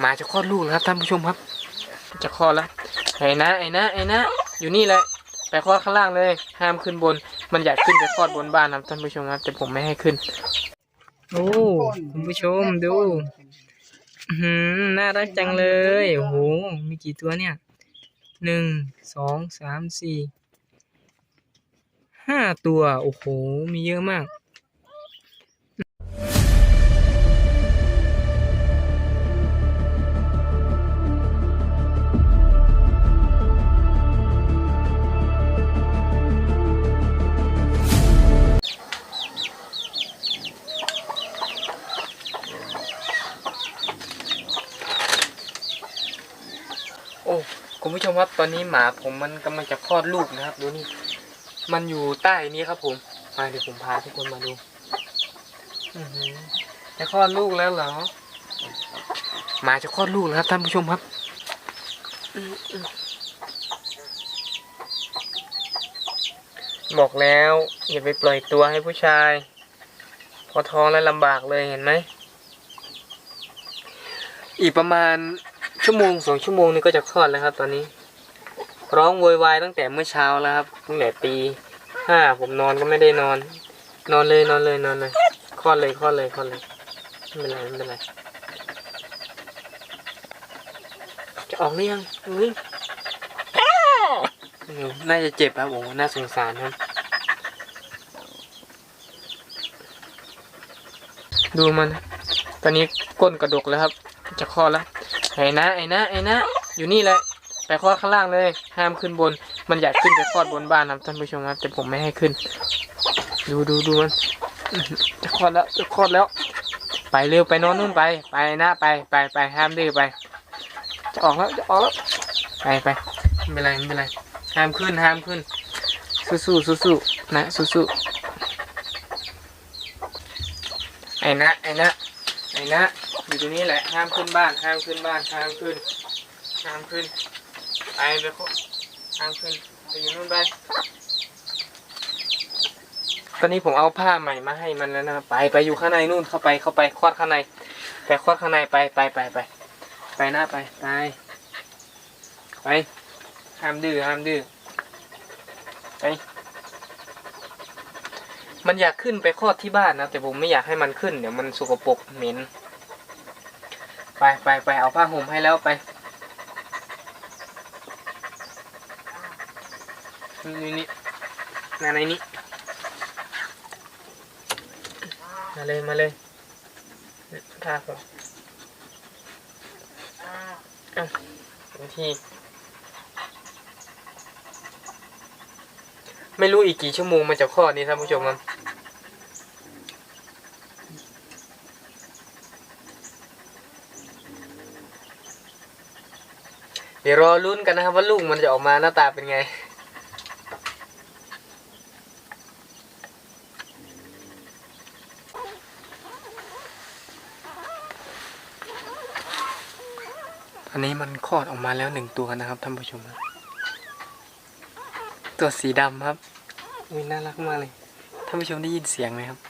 หมาจะคลอดลูกแล้วครับท่านผู้ชมครับ จะคลอดแล้วไอ้นะไอ้นะไอ้นะอยู่นี่แหละไปคลอดข้างล่างเลย ห้ามขึ้นบน มันอยากขึ้นไปคลอดบนบ้านครับท่านผู้ชมครับ แต่ผมไม่ให้ขึ้นโอ้คุณผู้ชมดูหือน่ารักจังเลยโอ้โหมีกี่ตัวเนี่ยหนึ่งสองสามสี่ห้าตัว โอ้โห มีเยอะมาก คุณผู้ชมครับตอนนี้หมาผมมันกำลังจะคลอดลูกนะครับ ดูนี่มันอยู่ใต้นี้ครับ ผมมาเดี๋ยวผมพาทุกคนมาดูอือหือจะคลอดลูกแล้วเหรอหมาจะคลอดลูกแล้วครับท่านผู้ชมครับบอกแล้วอย่าไปปล่อยตัวให้ผู้ชาย พอท้องแล้วลำบากเลยเห็นไหมอีกประมาณ ชั่วโมงสองชั่วโมงนี้ก็จะคลอดแล้วครับ ตอนนี้ ร้องโวยวายตั้งแต่เมื่อเช้าแล้วครับตั้งแต่ตีห้าผมนอนก็ไม่ได้นอน นอนเลยนอนเลยนอนเลยคลอดเลยคลอดเลยคลอดเลยไม่เป็นไรไม่เป็นไรจะออกหรือยังเฮ้ยน่าจะเจ็บครับโอ้น่าสงสารครับ ดูมัน ตอนนี้ก้นกระดกแล้วครับ จะคลอดแล้ว ไอ้นะไอ้นะไอ้นะอยู่นี่แหละไปคลอดข้างล่างเลย ห้ามขึ้นบน มันอยากขึ้นไปคลอดบนบ้านครับท่านผู้ชมครับ แต่ผมไม่ให้ขึ้น ดูดูดูมันจะคลอดแล้วจะคลอดแล้ว ไปเร็วไปนอนนู่นไป ไปนะไปไปไปห้ามดื้อไป จะออกแล้วจะออกแล้วไปไปไม่เป็นไรไม่เป็นไรห้ามขึ้นห้ามขึ้น สู้สู้สู้สู้นะสู้สู้ไอ้นะไอ้นะไอ้นะ อยู่นี้แหละห้ามขึ้นบ้านห้ามขึ้นบ้านห้ามขึ้นห้ามขึ้นไปไปโคห้ามขึ้นไปอยู่นู่นไปตอนนี้ผมเอาผ้าใหม่มาให้มันแล้วนะไปไปอยู่ข้างในนู่นเข้าไปเข้าไปคลอดข้างในไปคลอดข้างในไปไปไปไปไปหน้าไปไปไปห้ามดื้อห้ามดื้อไปมันอยากขึ้นไปคลอดที่บ้านนะแต่ผมไม่อยากให้มันขึ้นเดี๋ยวมันสกปรกเหม็น ไปไปไปเอาผ้าห่มให้แล้วไป นี่นี่มาในนี้มาเลยมาเลยท่าผมอะที่ไม่รู้อีกกี่ชั่วโมงมันจะคลอดนี่ท่านผู้ชมครับ ดี๋ยวรอลุ้นกันนะครับว่าลูกมันจะออกมาหน้าตาเป็นไง อันนี้มันคลอดออกมาแล้วหนึ่งตัวนะครับท่านผู้ชม ตัวสีดำครับอุ้ยน่ารักมากเลยท่านผู้ชมได้ยินเสียงไหมครับ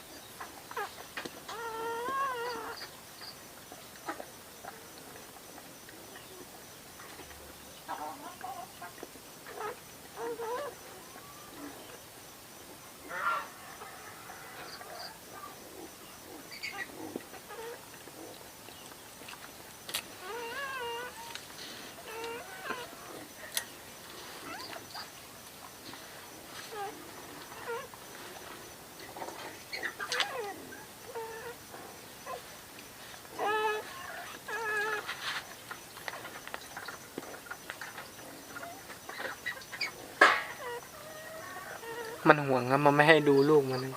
มันห่วงครับมันไม่ให้ดูลูกมันเลย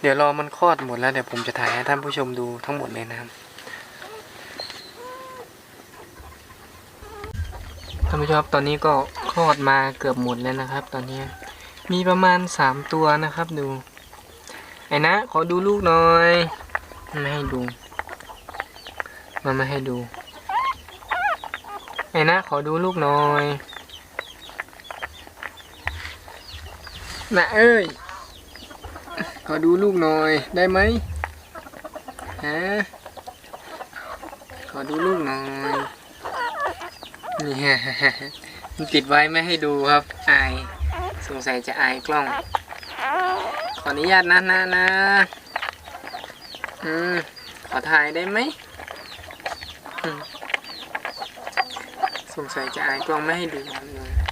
เดี๋ยวรอมันคลอดหมดแล้วเดี๋ยวผมจะถ่ายให้ท่านผู้ชมดูทั้งหมดเลยนะครับท่านผู้ชมครับตอนนี้ก็คลอดมาเกือบหมดแล้วนะครับ ตอนนี้มีประมาณสามตัวนะครับดู ไอ้นะขอดูลูกหน่อยไม่ให้ดู มันไม่ให้ดู ไอ้นะขอดูลูกหน่อย นะเอ้ย ขอดูลูกหน่อยได้ไหมฮะขอดูลูกหน่อยนี่มันติดไว้ไม่ให้ดูครับ อาย สงสัยจะอายกล้อง ขออนุญาตนะนะนะอืมขอถ่ายได้ไหมอืมสงสัยจะอายกล้องไม่ให้ดูเลย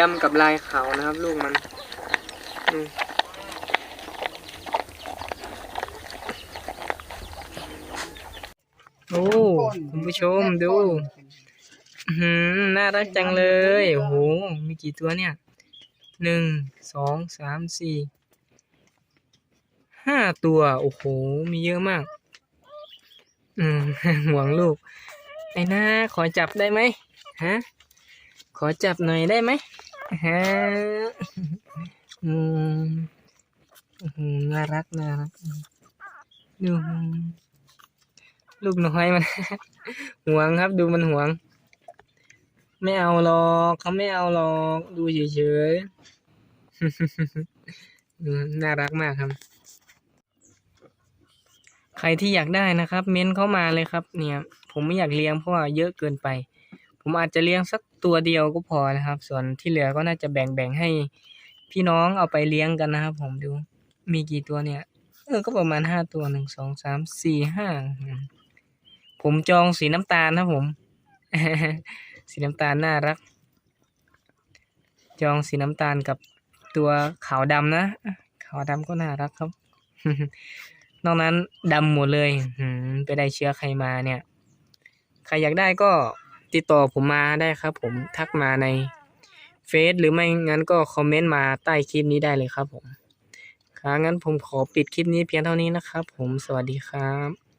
ดำกับลายขาวนะครับ ลูกมันอืมโอ้คุณผู้ชมดูอื้อหือน่ารักจังเลยโอ้โหมีกี่ตัวเนี่ยหนึ่งสองสามสี่ห้าตัว โอ้โห มีเยอะมาก อืมห่วงลูก ไอ้นาขอจับได้ไหมฮะ ขอจับหน่อยได้ไหม ฮะอืมอื้อือน่ารักน่ารักดูลูกน้อยมันห่วงครับ ดูมันห่วง ไม่เอาหรอกเขาไม่เอาหรอกดูเฉยๆอืมน่ารักมากครับ ใครที่อยากได้นะครับ เม้นเข้ามาเลยครับ เนี่ย ผมไม่อยากเลี้ยงเพราะว่าเยอะเกินไป ผมอาจจะเลี้ยงสัก ตัวเดียวก็พอนะครับ ส่วนที่เหลือก็น่าจะแบ่งๆให้พี่น้องเอาไปเลี้ยงกันนะครับ ผมดูมีกี่ตัวเนี่ย เออก็ประมาณห้าตัวหนึ่งสองสามสี่ห้าผมจองสีน้ำตาลนะผม สีน้ำตาลน่ารัก จองสีน้ำตาลกับตัวขาวดำนะขาวดำก็น่ารักครับ นอกนั้นดำหมดเลยไปได้เชื้อใครมาเนี่ย ใครอยากได้ก็ ติดต่อผมมาได้ครับ ผมทักมาในเฟซหรือไม่งั้นก็คอมเมนต์มาใต้คลิปนี้ได้เลยครับผมครับงั้นผมขอปิดคลิปนี้เพียงเท่านี้นะครับ ผมสวัสดีครับ